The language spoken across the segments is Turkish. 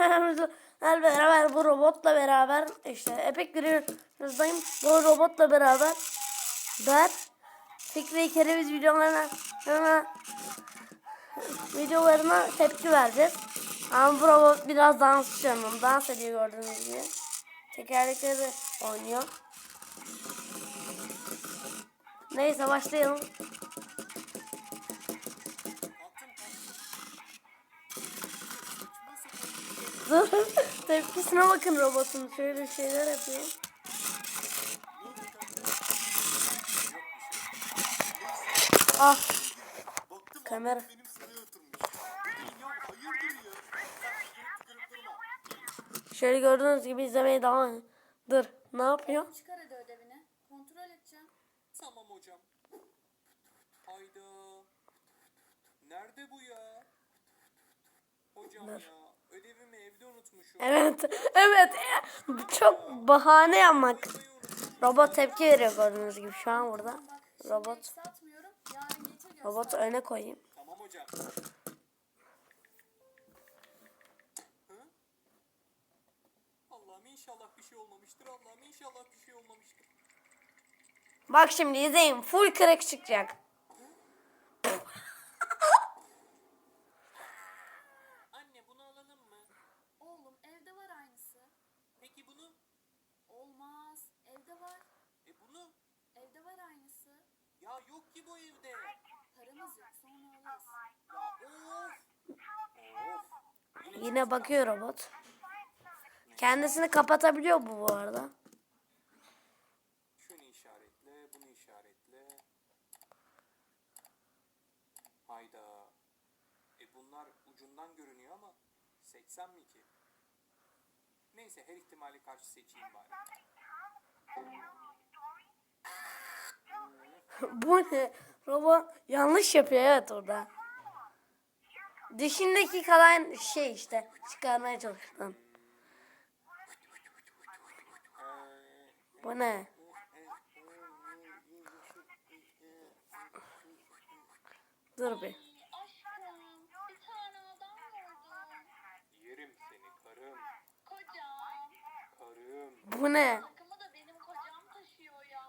beraber, beraber bu robotla beraber işte Epic Green'dayım. Bu robotla beraber ben Fikri Kereviz videolarına, videolarına tepki vereceğiz. Ama bu robot biraz dans canım. Dans ediyor gördüğünüz gibi. Tekerlekleri oynuyor. Neyse başlayalım. Dur. Tepkisine bakın robotun. Şöyle şeyler yapıyor. Ah. Baktım Kamera. ya ya. Şöyle gördüğünüz gibi izlemeye devam edin. Dur. Ne yapıyor? Çıkar hadi ödevini. Kontrol edeceğim. Tamam hocam. Hayda. Nerede bu ya? Hocam ya ödevimi evde unutmuşum. Evet. Evet. Çok bahane yapmak. Robot tepki veriyor gördüğünüz gibi şu an burada. Robot. Robotu öne koyayım. Tamam hocam. Allah'ım inşallah bir şey olmamıştır. Allah'ım inşallah bir şey olmamıştır. Bak şimdi izleyin. Full kırık çıkacak. Anne bunu alalım mı? Oğlum evde var aynısı. Peki bunu? Olmaz. Evde var. E bunu? Evde var aynısı. Ya yok ki bu evde. Paramız yok sonra alırız. Ya of. Of. Yine bakıyor robot. Kendisini kapatabiliyor bu bu arada. Şunu işaretle, bunu işaretle. Hayda. E bunlar ucundan görünüyor ama 80 mi ki? Neyse her ihtimali karşı seçeyim bari. bu ne? Robot yanlış yapıyor evet orada. Dişindeki kalan şey işte çıkarmaya çalışıyorum. Bu ne? Dur bir. Aşkım bir tane adam vurdum. Yerim seni karım, Kocam. karım. Bu ne? Takımı da benim kocam taşıyor ya.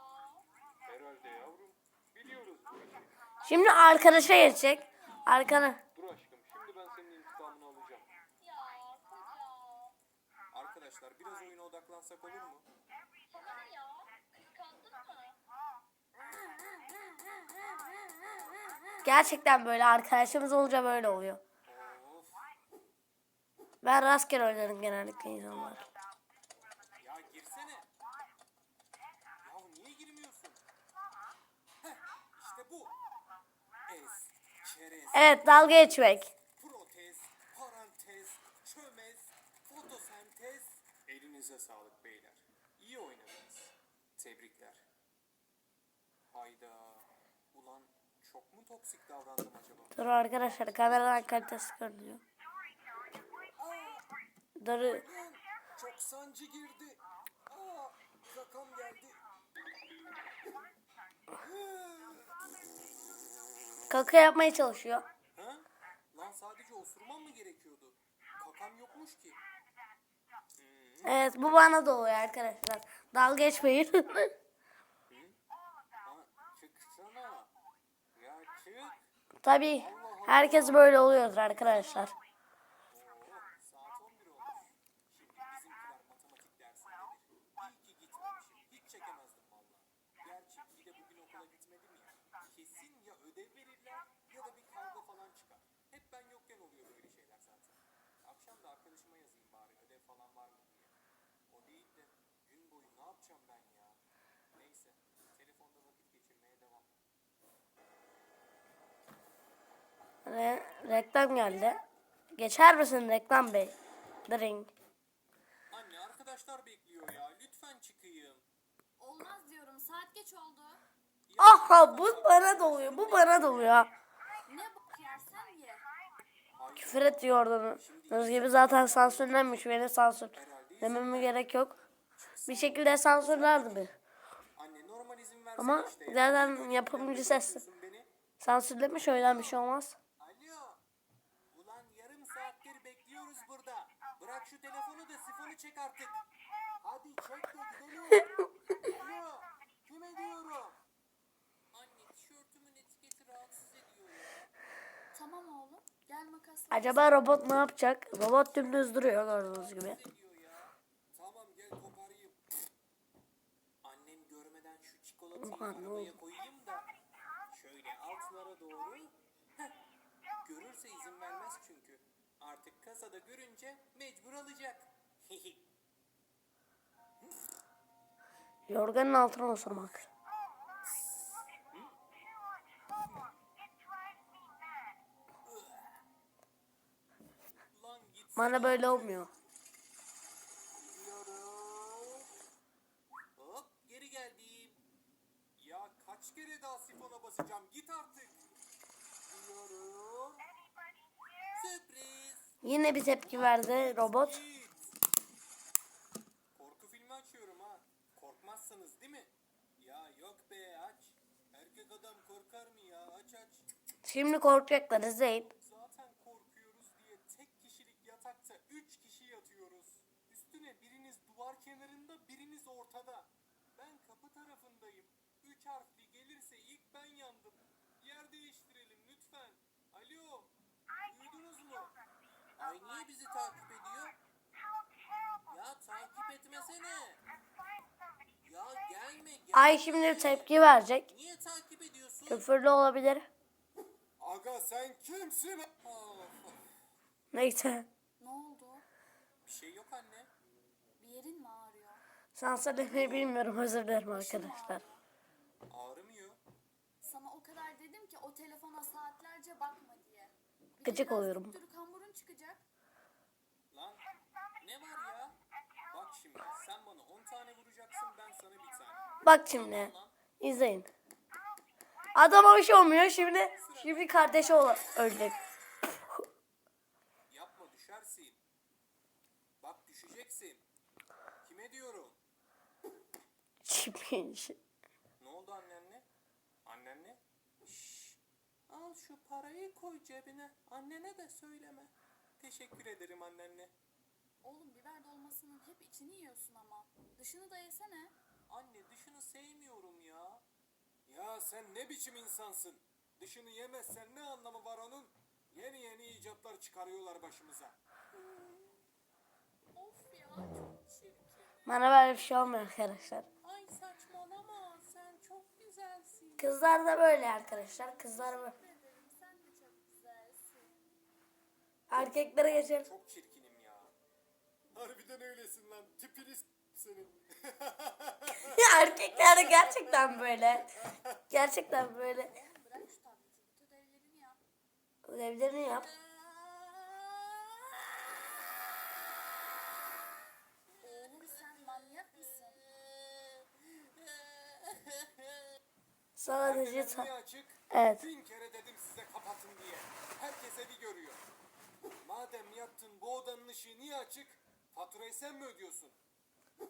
Herhalde yavrum. Biliyoruz bu işi. Şimdi arkadaşa geçecek. Arkana. Dur aşkım, şimdi ben senin intikamını alacağım. Ya kocam. Arkadaşlar biraz odaklansak olur mu? Sana ne ya? Kıskandın mı? Gerçekten böyle arkadaşımız olunca böyle oluyor. Of. Ben rastgele oynarım genellikle insanlar. Ya girsene. Ya niye girmiyorsun? Heh, işte bu. Ez, çerez, Evet dalga geçmek. protez, parantez, çömez, fotosentez. Elinize sağlık. Tebrikler. Hayda. Ulan çok mu toksik davrandım acaba? Dur arkadaşlar kameradan kalitesi görünüyor. Dur. Çok sancı girdi. Aa, kakam geldi. Kaka yapmaya çalışıyor. Ha? Lan sadece osurmam mı gerekiyordu? Kakam yokmuş ki. Evet bu bana da oluyor arkadaşlar. Dalga geçmeyin. Tabii herkes böyle oluyordur arkadaşlar. Oo, saat 11 olmuş. Şimdi bizimkiler matematik dersindedir. İyi ki gitmemişim. Hiç çekemezdim valla. Gerçi bir de bugün okula gitmedim ya. Kesin ya ödev verirler ya da bir kavga falan çıkar. Hep ben yokken oluyor böyle şeyler zaten. Akşam da arkadaşıma yazayım bari ödev falan var mı diye. O değil de gün boyu ne yapacağım ben ya? Neyse telefonda vakit geçirmeye devam. Re reklam geldi. Geçer misin reklam bey? Drink. Anne arkadaşlar bekliyor ya. Lütfen çıkayım. Olmaz diyorum. Saat geç oldu. Aha bu bana da oluyor. Bu bana da oluyor. Ne bok yersen ye. Küfür et diyordunuz gibi zaten sansürlenmiş. Beni sansür dememe gerek yok. Bir şekilde sansürlerdi mi? Anne normal izin versene Ama zaten yapımcı ses sansürlemiş o yüzden bir şey olmaz. Alo. Ulan yarım saattir bekliyoruz burada. Bırak şu telefonu da sifonu çek artık. Hadi çek de gidelim. Alo. Kime diyorum? Anne tişörtümün etiketi rahatsız ediyor. Tamam oğlum. Gel makasla. Acaba robot ne yapacak? Robot dümdüz duruyor gördüğünüz gibi. Tamam gel koparayım. Annem görmeden şu çikolatayı Ulan, ne arabaya oldu? koyayım da şöyle altlara doğru. Heh. Görürse izin vermez çünkü. Artık kasada görünce mecbur alacak. Yorganın altına osurmak. Bana böyle olmuyor. Hop geri geldim. Ya kaç kere daha sifona basacağım git artık. Gidiyorum. Sürpriz. Yine bir tepki verdi robot. Korku filmi açıyorum ha. Korkmazsınız değil mi? Ya yok be aç. Erkek adam korkar mı ya aç aç. Şimdi korkacaklar izleyin. Zaten korkuyoruz diye tek kişilik yatakta üç kişi yatıyoruz. Üstüne biriniz duvar kenarında biriniz ortada. Ben kapı tarafındayım. Üç harfli gelirse ilk ben yandım. Yer değiştirelim lütfen. Alo. Duydunuz mu? Ay niye bizi takip ediyor? Ya takip etmesene. Ya gelme gelme. Ay şimdi tepki verecek. Niye takip ediyorsun? Küfürlü olabilir. Aga sen kimsin? Neyse. Ne oldu? Bir şey yok anne. Bir yerin mi ağrıyor? Sansürlemeyi bilmiyorum özür dilerim arkadaşlar. Ağrımıyor. Sana o kadar dedim ki o telefona saatlerce bakma diye. Bir Gıcık oluyorum. Çıkacak. Lan ne var ya? Bak şimdi sen bana 10 tane vuracaksın ben sana bir tane. Bak şimdi. izleyin. Adama bir şey olmuyor şimdi. Şimdi kardeşi ol ölecek. Yapma düşersin. Bak düşeceksin. Kime diyorum? Şimdi. Ne oldu annenle? Annenle? Şşş. Al şu parayı koy cebine. Annene de söyleme. Teşekkür ederim annenle. Oğlum biber dolmasının hep içini yiyorsun ama. Dışını da yesene. Anne dışını sevmiyorum ya. Ya sen ne biçim insansın? Dışını yemezsen ne anlamı var onun? Yeni yeni icatlar çıkarıyorlar başımıza. Of ya çok çirkin. Bana böyle bir şey olmuyor arkadaşlar. Ay saçmalama sen çok güzelsin. Kızlar da böyle arkadaşlar. Kızlar böyle. Erkeklere geçelim. Çok çirkinim ya. Harbiden öylesin lan. Tipini s- senin. Erkekler de gerçekten böyle. Gerçekten böyle. Bırak şu tableti yap. Ödevlerini yap. Oğlum sen manyak mısın? Sadece ta- açık? Evet. Bin kere dedim size kapatın diye. Herkes evi görüyor. Madem yattın bu odanın ışığı niye açık? Faturayı sen mi ödüyorsun?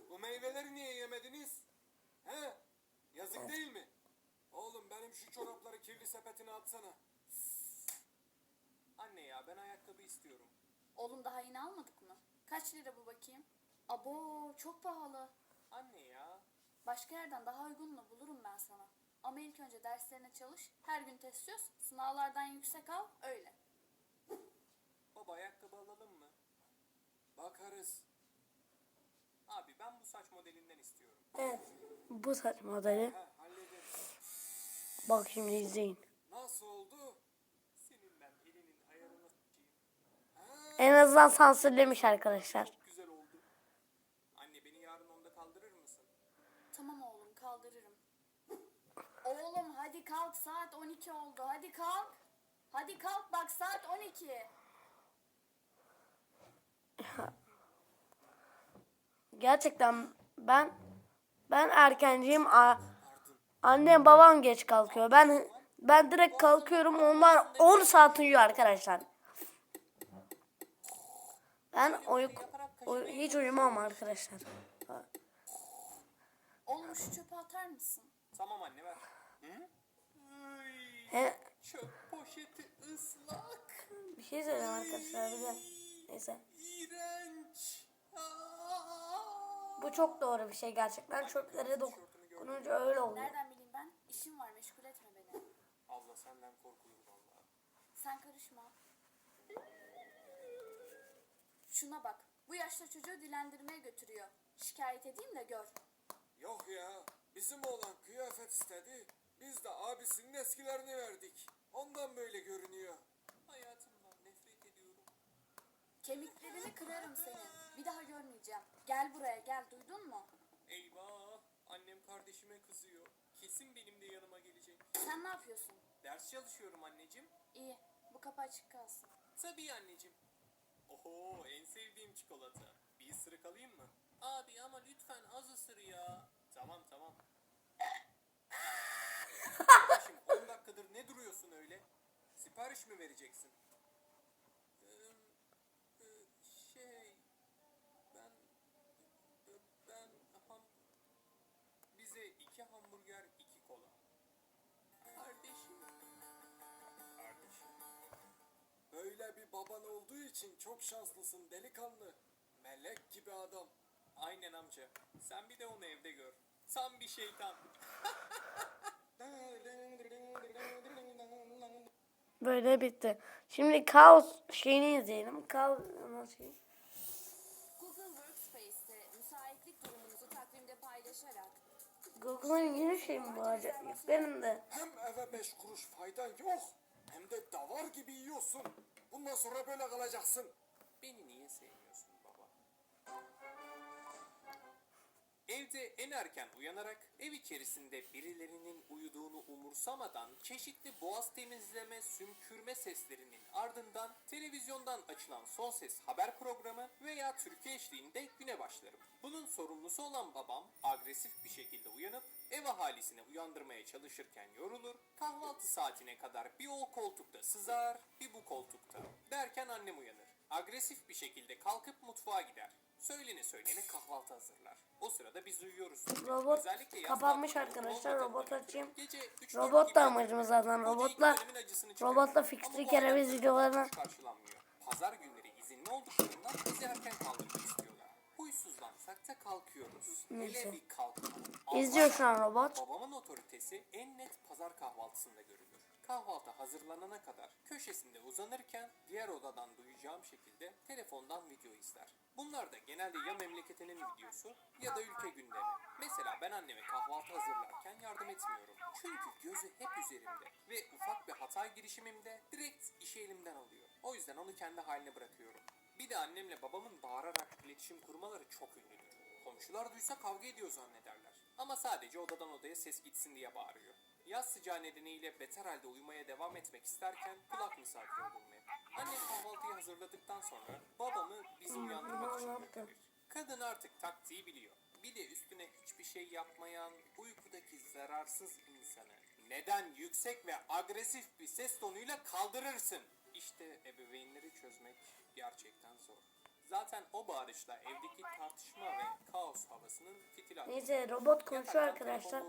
Bu meyveleri niye yemediniz? He? Yazık değil mi? Oğlum benim şu çorapları kirli sepetine atsana. Anne ya ben ayakkabı istiyorum. Oğlum daha yeni almadık mı? Kaç lira bu bakayım? Abo çok pahalı. Anne ya. Başka yerden daha uygununu bulurum ben sana. Ama ilk önce derslerine çalış. Her gün test çöz. Sınavlardan yüksek al. Öyle. Baba ayakkabı alalım mı? Bakarız. Abi ben bu saç modelinden istiyorum. Evet. Bu saç modeli. Ha hallederiz. Bak şimdi izleyin. Nasıl oldu? Senin ben elinin ayarını. Ha, En azından sansürlemiş arkadaşlar. çok güzel oldu. Anne beni yarın onda kaldırır mısın? Tamam oğlum kaldırırım. Oğlum hadi kalk saat 12 oldu. Hadi kalk. Hadi kalk bak saat 12. Gerçekten ben ben erkenciyim. A- Annem babam geç kalkıyor. Ben ben direkt kalkıyorum. Onlar 10 saat uyuyor arkadaşlar. Ben uyu, uy- hiç uyumam arkadaşlar. Oğlum şu çöpe atar mısın? Tamam anne ver. Hı? He, çöp poşeti ıslak. bir şey söyleyeyim arkadaşlar bir de. Neyse. İğrenç. Bu çok doğru bir şey gerçekten. Çöplere dokununca öyle oluyor. Nereden bileyim ben? İşim var meşgul etme beni. Abla senden korkulur vallahi. Sen karışma. Şuna bak. Bu yaşta çocuğu dilendirmeye götürüyor. Şikayet edeyim de gör. Yok ya. Bizim oğlan kıyafet istedi. Biz de abisinin eskilerini verdik. Ondan böyle görünüyor. Kemiklerini kırarım seni. Bir daha görmeyeceğim. Gel buraya gel duydun mu? Eyvah! Annem kardeşime kızıyor. Kesin benim de yanıma gelecek. Sen ne yapıyorsun? Ders çalışıyorum anneciğim. İyi. Bu kapı açık kalsın. Tabii anneciğim. Oho en sevdiğim çikolata. Bir ısırık alayım mı? Abi ama lütfen az ısır ya. Tamam tamam. Kardeşim 10 dakikadır ne duruyorsun öyle? Sipariş mi vereceksin? Ee, e, şey ben e, ben ham bize iki hamburger iki kola. Kardeşim. Kardeşim. Böyle bir baban olduğu için çok şanslısın delikanlı. Melek gibi adam. Aynen amca. Sen bir de onu evde gör. Tam bir şeytan. Böyle bitti. Şimdi kaos şeyini izleyelim. Kaos nasıl? Google Workspace'te müsaitlik durumunuzu takvimde paylaşarak Google'ın yeni şey mi bu acaba? Benim de. Hem eve beş kuruş faydan yok. Hem de davar gibi yiyorsun. Bundan sonra böyle kalacaksın. Beni niye sevmiyorsun Evde en erken uyanarak ev içerisinde birilerinin uyuduğunu umursamadan çeşitli boğaz temizleme, sümkürme seslerinin ardından televizyondan açılan son ses haber programı veya türkü eşliğinde güne başlarım. Bunun sorumlusu olan babam agresif bir şekilde uyanıp ev ahalisini uyandırmaya çalışırken yorulur, kahvaltı saatine kadar bir o koltukta sızar, bir bu koltukta. Derken annem uyanır. Agresif bir şekilde kalkıp mutfağa gider. Söylene söylene kahvaltı hazırlar. O sırada biz uyuyoruz. Robot Özellikle kapanmış arkadaşlar. Robot açayım. Robot da amacımız zaten. Robotla robotla Fikri Kereviz videolarına. Pazar günleri izinli olduklarından bizi erken kaldırmak istiyorlar. Huysuzlansak da kalkıyoruz. Neyse. Hele bir kalkma. izliyor şu an robot. Babamın otoritesi en net pazar kahvaltısında görülür. Kahvaltı hazırlanana kadar köşesinde uzanırken diğer odadan duyacağım şekilde telefondan video izler. Bunlar da genelde ya memleketinin videosu ya da ülke gündemi. Mesela ben anneme kahvaltı hazırlarken yardım etmiyorum. Çünkü gözü hep üzerimde ve ufak bir hata girişimimde direkt işi elimden alıyor. O yüzden onu kendi haline bırakıyorum. Bir de annemle babamın bağırarak iletişim kurmaları çok ünlüdür. Komşular duysa kavga ediyor zannederler. Ama sadece odadan odaya ses gitsin diye bağırıyor. Yaz sıcağı nedeniyle beter halde uyumaya devam etmek isterken kulak misafiri olur hep. Annem kahvaltıyı hazırladıktan sonra babamı bizi uyandırmak için gönderir. Kadın artık taktiği biliyor. Bir de üstüne hiçbir şey yapmayan, uykudaki zararsız insanı neden yüksek ve agresif bir ses tonuyla kaldırırsın? İşte ebeveynleri çözmek gerçekten zor. Zaten o bağırışla evdeki tartışma ve kaos havasının fitil. Neyse robot konuşuyor arkadaşlar.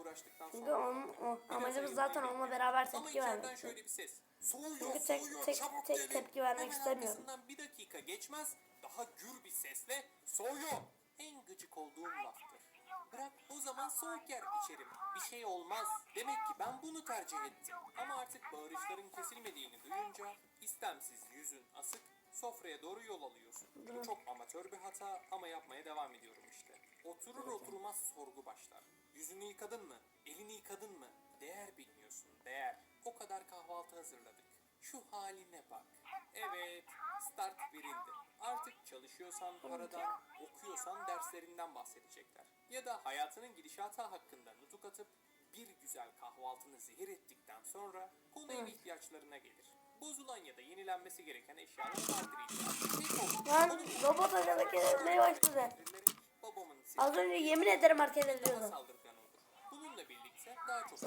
Çünkü onun o, amacımız zaten onunla beraber tepki vermek. şöyle bir ses. Soğuyor, Çünkü tek- soğuyor, tek- çabuk tek gelin. tepki vermek Hemen istemiyorum. bir dakika geçmez daha gür bir sesle soğuyor. En gıcık olduğum laftır. Bırak o zaman soğuk yer içerim. Bir şey olmaz. Demek ki ben bunu tercih ettim. Ama artık bağırışların kesilmediğini duyunca istemsiz yüzün asık sofraya doğru yol alıyorsun. Bu çok amatör bir hata ama yapmaya devam ediyorum işte. Oturur oturmaz sorgu başlar. Yüzünü yıkadın mı? Elini yıkadın mı? Değer bilmiyorsun, değer. O kadar kahvaltı hazırladık. Şu haline bak. Evet, start verildi. Artık çalışıyorsan paradan, okuyorsan derslerinden bahsedecekler. Ya da hayatının gidişatı hakkında nutuk atıp bir güzel kahvaltını zehir ettikten sonra konu ev ihtiyaçlarına gelir. Bozulan ya da yenilenmesi gereken eşyalar vardır. Lan robot hareket etmeye başladı. Az önce yemin ederim hareket ediyordu. Bununla birlikte daha çok.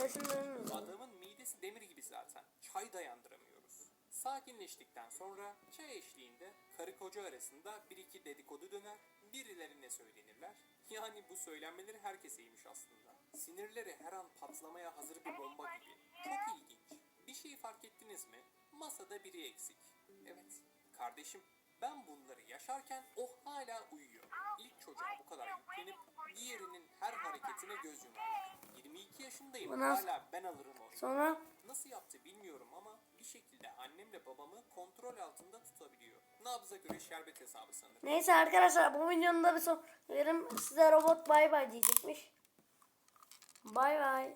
Adamın midesi demir gibi zaten. Çay dayandıramıyoruz. Sakinleştikten sonra çay eşliğinde karı koca arasında bir iki dedikodu döner, birilerine söylenirler. Yani bu söylenmeleri herkeseymiş aslında. Sinirleri her an patlamaya hazır bir bomba gibi. Çok ilginç. Bir şey fark ettiniz mi? Masada biri eksik. Evet, kardeşim. Ben bunları yaşarken o hala uyuyor. İlk çocuğa bu kadar yüklenip diğerinin her hareketine göz yumarlar. 22 yaşındayım. Nasıl- Hala ben alırım onu. Sonra Nasıl yaptı bilmiyorum ama bir şekilde annemle babamı kontrol altında tutabiliyor. Nabza göre şerbet hesabı sanırım. neyse arkadaşlar bu videonun da bir son verim. Size robot bay bay diyecekmiş. Bay bay.